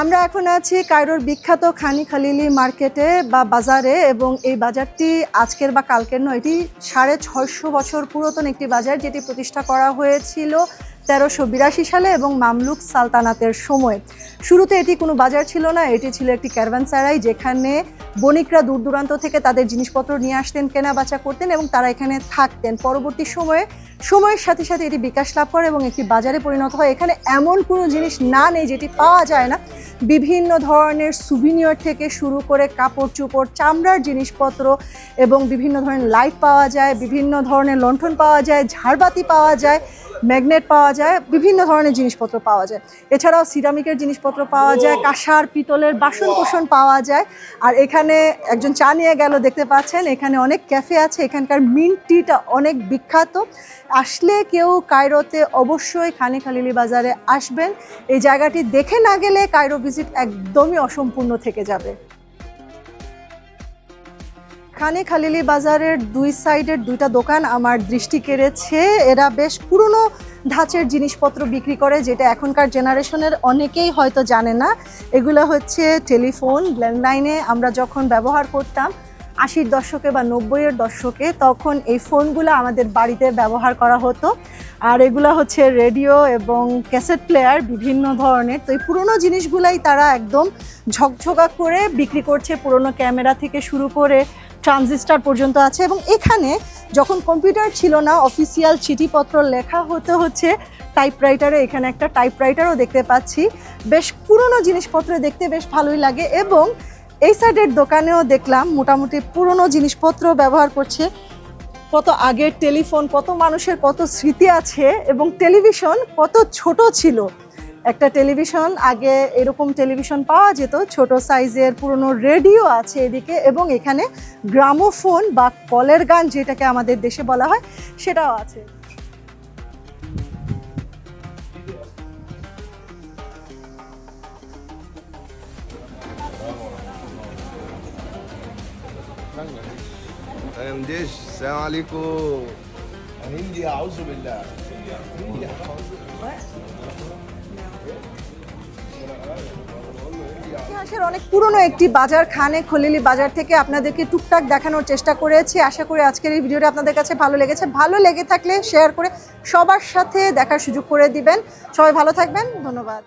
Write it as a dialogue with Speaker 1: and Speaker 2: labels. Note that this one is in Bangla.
Speaker 1: আমরা এখন আছি কায়রোর বিখ্যাত খানি খালিলি মার্কেটে বা বাজারে এবং এই বাজারটি আজকের বা কালকের নয়, এটি সাড়ে ছয়শো বছর পুরাতন একটি বাজার যেটি প্রতিষ্ঠা করা হয়েছিল। তেরোশো বিরাশি সালে এবং মামলুক সালতানাতের সময়। শুরুতে এটি কোনো বাজার ছিল না, এটি ছিল একটি ক্যারভানসারাই যেখানে বণিকরা দূর দূরান্ত থেকে তাদের জিনিসপত্র নিয়ে আসতেন কেনা বেচা করতেন এবং তারা এখানে থাকতেন। পরবর্তী সময়ে, সময়ের সাথে সাথে এটি বিকাশ লাভ করে এবং একটি বাজারে পরিণত হয়। এখানে এমন কোনো জিনিস না নেই যেটি পাওয়া যায় না। বিভিন্ন ধরনের সুভিনিয়র থেকে শুরু করে কাপড় চোপড়, চামড়ার জিনিসপত্র এবং বিভিন্ন ধরনের লাইট পাওয়া যায়, বিভিন্ন ধরনের লণ্ঠন পাওয়া যায়, ঝাড়বাতি পাওয়া যায় ম্যাগনেট পাওয়া যায় বিভিন্ন ধরনের জিনিসপত্র পাওয়া যায়। এছাড়াও সিরামিকের জিনিসপত্র পাওয়া যায় কাঁসার পিতলের বাসন কোসন পাওয়া যায়। আর এখানে একজন চা নিয়ে গেল দেখতে পাচ্ছেন এখানে অনেক ক্যাফে আছে এখানকার মিন্ট টিটা অনেক বিখ্যাত। আসলে কেউ কায়রোতে অবশ্যই খানি খালিলি বাজারে আসবেন। এই জায়গাটি দেখে না গেলে কায়রো ভিজিট একদমই অসম্পূর্ণ থেকে যাবে। খানি খালিলি বাজারের দুই সাইডের দুইটা দোকান আমার দৃষ্টি কেড়েছে। এরা বেশ পুরনো ধাঁচের জিনিসপত্র বিক্রি করে, যেটা এখনকার জেনারেশনের অনেকেই হয়তো জানে না। এগুলো হচ্ছে টেলিফোন, ল্যান্ডলাইনে আমরা যখন ব্যবহার করতাম, আশির দশকে বা নব্বইয়ের দশকে, তখন এই ফোনগুলো আমাদের বাড়িতে ব্যবহার করা হতো। আর এগুলো হচ্ছে রেডিও এবং ক্যাসেট প্লেয়ার, বিভিন্ন ধরনের। তো এই পুরোনো জিনিসগুলাই তারা একদম ঝকঝকা করে বিক্রি করছে পুরোনো ক্যামেরা থেকে শুরু করে ট্রানজিস্টার পর্যন্ত আছে এবং এখানে যখন কম্পিউটার ছিল না, অফিসিয়াল চিঠিপত্র লেখা হতে হচ্ছে টাইপরাইটারে এখানে একটা টাইপরাইটারও দেখতে পাচ্ছি। বেশ পুরনো জিনিসপত্র দেখতে বেশ ভালোই লাগে এবং এই সাইডের দোকানেও দেখলাম মোটামুটি পুরনো জিনিসপত্র ব্যবহার করছে। কত আগের টেলিফোন, কত মানুষের কত স্মৃতি আছে এবং টেলিভিশন কত ছোট ছিল। একটা টেলিভিশন আগে এরকম টেলিভিশন পাওয়া যেত ছোট সাইজের পুরনো রেডিও আছে এদিকে এবং এখানে গ্রামোফোন বা কলের গান যেটাকে আমাদের দেশে বলা হয় সেটাও আছে।
Speaker 2: দেশ
Speaker 3: সালাম আলাইকুম। হিন্দি আউজুবিল্লাহ
Speaker 1: ইতিহাসের অনেক পুরনো একটি বাজার খানে খলিলি বাজার থেকে আপনাদেরকে টুকটাক দেখানোর চেষ্টা করেছি। আশা করি আজকের এই ভিডিওটা আপনাদের কাছে ভালো লেগেছে। ভালো লেগে থাকলে শেয়ার করে সবার সাথে দেখার সুযোগ করে দিবেন। সবাই ভালো থাকবেন। ধন্যবাদ।